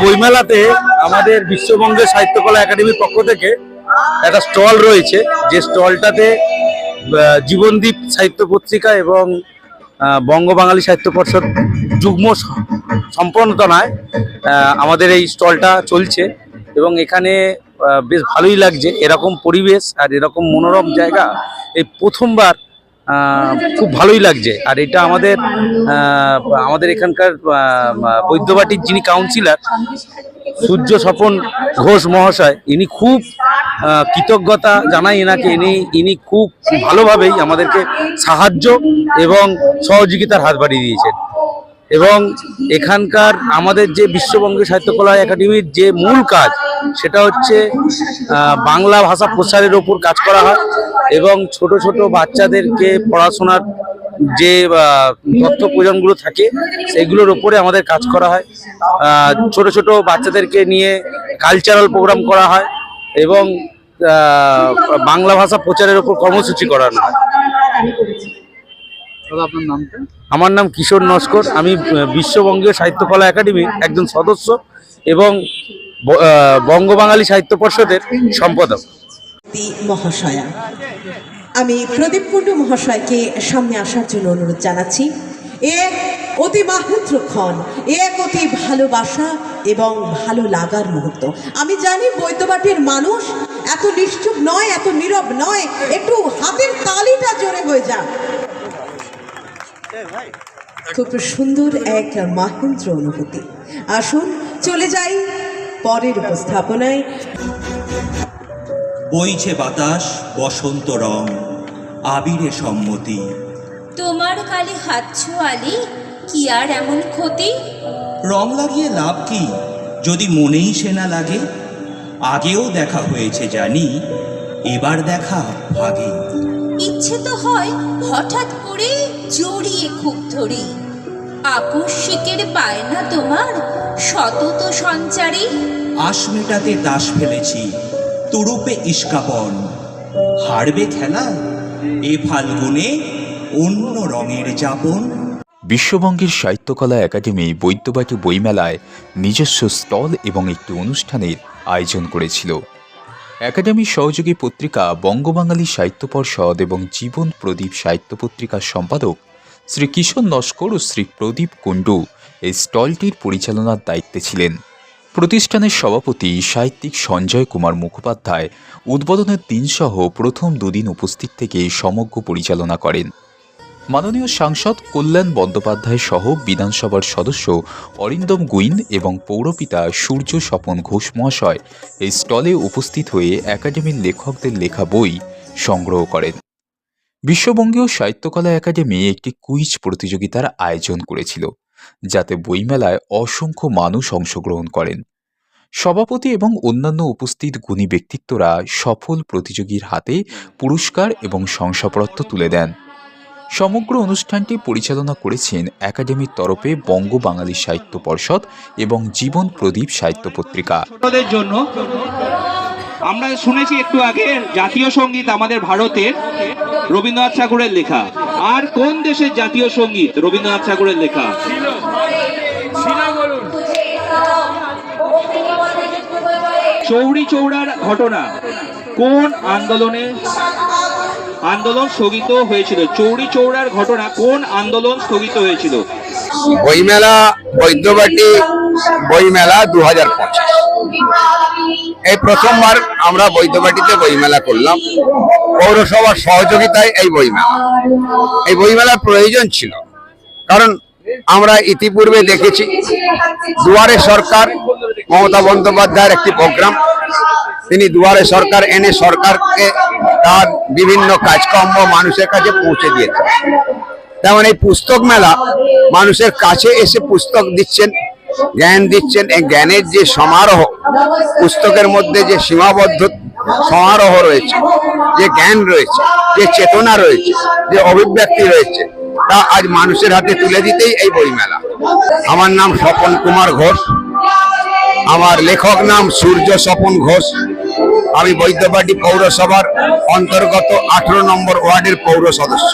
বইমেলাতে আমাদের বিশ্ববঙ্গের সাহিত্যকলা একাডেমির পক্ষ থেকে একটা স্টল রয়েছে। যে স্টলটাতে আহ, জীবনদীপ সাহিত্য পত্রিকা এবং বঙ্গ বাঙালি সাহিত্য পরিষদ যুগ্ম স- সম্পন্নতায় আহ, আমাদের এই স্টলটা চলছে এবং এখানে বেশ ভালোই লাগছে। এরকম পরিবেশ আর এরকম মনোরম জায়গা। এই প্রথমবার খুব ভালোই লাগছে। আর এটা আমাদের আমাদের এখানকার বৈদ্যবাটির যিনি কাউন্সিলর সূর্য স্বপন ঘোষ মহাশয়, ইনি খুব কৃতজ্ঞতা জানাই এনাকে। ইনি ইনি খুব ভালোভাবেই আমাদেরকে সাহায্য এবং সহযোগিতার হাত বাড়িয়ে দিয়েছেন। এবং এখানকার আমাদের যে বিশ্ববঙ্গ সাহিত্যকলা একাডেমির যে মূল কাজ, সেটা হচ্ছে বাংলা ভাষা প্রসারের ওপর কাজ করা হয়। এবং ছোট ছোট বাচ্চাদেরকে পড়াশোনার যে তথ্য প্রয়োজনগুলো থাকে সেগুলোর ওপরে আমাদের কাজ করা হয়। ছোট ছোট বাচ্চাদেরকে নিয়ে কালচারাল প্রোগ্রাম করা হয় এবং বাংলা ভাষা প্রচারের ওপর কর্মসূচি করানো হয়। দাদা আপনার নামটা? আমার নাম কিশোর নস্কর। আমি বিশ্ববঙ্গীয় সাহিত্যকলা একাডেমির একজন সদস্য এবং ব- আহ, বঙ্গবাঙালি সাহিত্য পর্ষদের সম্পাদক। মহাশয়া। আমি প্রদীপ কুণ্ডু মহাশয়কে সামনে আসার জন্য অনুরোধ জানাচ্ছি। এক অতি মাহুত্র মাহেন্দ্রক্ষণ এক অতি ভালোবাসা এবং ভালো লাগার মুহূর্ত। আমি জানি বৈদ্যবাটির মানুষ এত নিশ্চুপ নয়, এত নীরব নয়, একটু হাতের তালিটা জোরে হয়ে যাক। খুব সুন্দর এক মাহেন্দ্র অনুভূতি। আসুন, চলে যাই পরের উপস্থাপনায়। বইছে বাতাস বসন্ত রং আবিরে সম্মতি। তোমার কালে হাত ছোয়ালি কি আর এমন ক্ষতি? রং লাগিয়ে লাভ কি? যদি মনেই সেনা লাগে। আগেও দেখা হয়েছে জানি এবার দেখা ভাগে। ইচ্ছে তো হয় হঠাৎ করে জড়িয়ে খুব ধরি। আকস্মিকের বায়না তোমার সতত সঞ্চারী। আশ মেটাতে তাস ফেলেছি তুরুপে ইস্কাপন। হারবে খেলায় এ ফাল্গুনে অন্য রঙের যাপন। বিশ্ববঙ্গের সাহিত্যকলা একাডেমি বৈদ্যবাটি বইমেলায় নিজস্ব স্টল এবং একটি অনুষ্ঠানের আয়োজন করেছিল। একাডেমির সহযোগী পত্রিকা বঙ্গবাঙালি সাহিত্য পর্ষদ এবং জীবন প্রদীপ সাহিত্য পত্রিকার সম্পাদক শ্রী কিশোর নস্কর ও শ্রী প্রদীপ কুণ্ডু এই স্টলটির পরিচালনার দায়িত্বে ছিলেন। প্রতিষ্ঠানের সভাপতি সাহিত্যিক সঞ্জয় কুমার মুখোপাধ্যায় উদ্বোধনের দিনসহ প্রথম দুদিন উপস্থিত থেকে সমগ্র পরিচালনা করেন। মাননীয় সাংসদ কল্যাণ বন্দ্যোপাধ্যায় সহ বিধানসভার সদস্য অরিন্দম গুইন এবং পৌরপিতা সূর্য স্বপন ঘোষ মহাশয় এই স্টলে উপস্থিত হয়ে একাডেমির লেখকদের লেখা বই সংগ্রহ করেন। বিশ্ববঙ্গীয় সাহিত্যকলা একাডেমি একটি কুইজ প্রতিযোগিতার আয়োজন করেছিল। যাতে বইমেলায় অসংখ্য মানুষ অংশগ্রহণ করেন। সভাপতি এবং অন্যান্য উপস্থিত গুণী ব্যক্তিত্বরা সফল প্রতিযোগীর হাতে পুরস্কার এবং শংসাপত্র তুলে দেন। সমগ্র অনুষ্ঠানটি পরিচালনা করেছেন একাডেমির তরফে বঙ্গ বাঙালি সাহিত্য পর্ষদ এবং জীবন প্রদীপ সাহিত্য পত্রিকা। জন্য আমরা শুনেছি একটু আগে জাতীয় সংগীত আমাদের ভারতের রবীন্দ্রনাথ ঠাকুরের লেখা। আর কোন দেশের জাতীয় সংগীত? রবীন্দ্রনাথ ঠাকুরের লেখা। চৌরি চৌড়ার ঘটনা। কোন আন্দোলনে আন্দোলন স্থগিত হয়েছিল? চৌরি চৌড়ার ঘটনা কোন আন্দোলন স্থগিত হয়েছিল? বইমেলা, বৈদ্যবাটি বইমেলা দু হাজার পঁচিশ। এই প্রথমবার আমরা বৈদ্যবাটিতে বইমেলা করলাম। পৌরসভার সহযোগিতায় এই বইমেলা। এই বইমেলার প্রয়োজন ছিল। কারণ আমরা ইতিপূর্বে দেখেছি, দুয়ারে সরকার, মমতা বন্দ্যোপাধ্যায়ের একটি প্রোগ্রাম। তিনি দুয়ারে সরকার এনে সরকারকে তার বিভিন্ন কাজকর্ম মানুষের কাছে পৌঁছে দিয়েছেন। তেমন এই পুস্তক মেলা মানুষের কাছে এসে পুস্তক দিচ্ছেন। জ্ঞান দিচ্ছেন। এই জ্ঞানের যে সমারোহ, পুস্তকের মধ্যে যে সীমাবদ্ধ সমারোহ রয়েছে, যে জ্ঞান রয়েছে, যে চেতনা রয়েছে, যে অভিব্যক্তি রয়েছে, তা আজ মানুষের হাতে তুলে দিতেই এই বইমেলা। আমার নাম স্বপন কুমার ঘোষ। আমার লেখক নাম সূর্য স্বপন ঘোষ। আমি বৈদ্যবাটি পৌরসভার অন্তর্গত আঠেরো নম্বর ওয়ার্ডের পৌর সদস্য।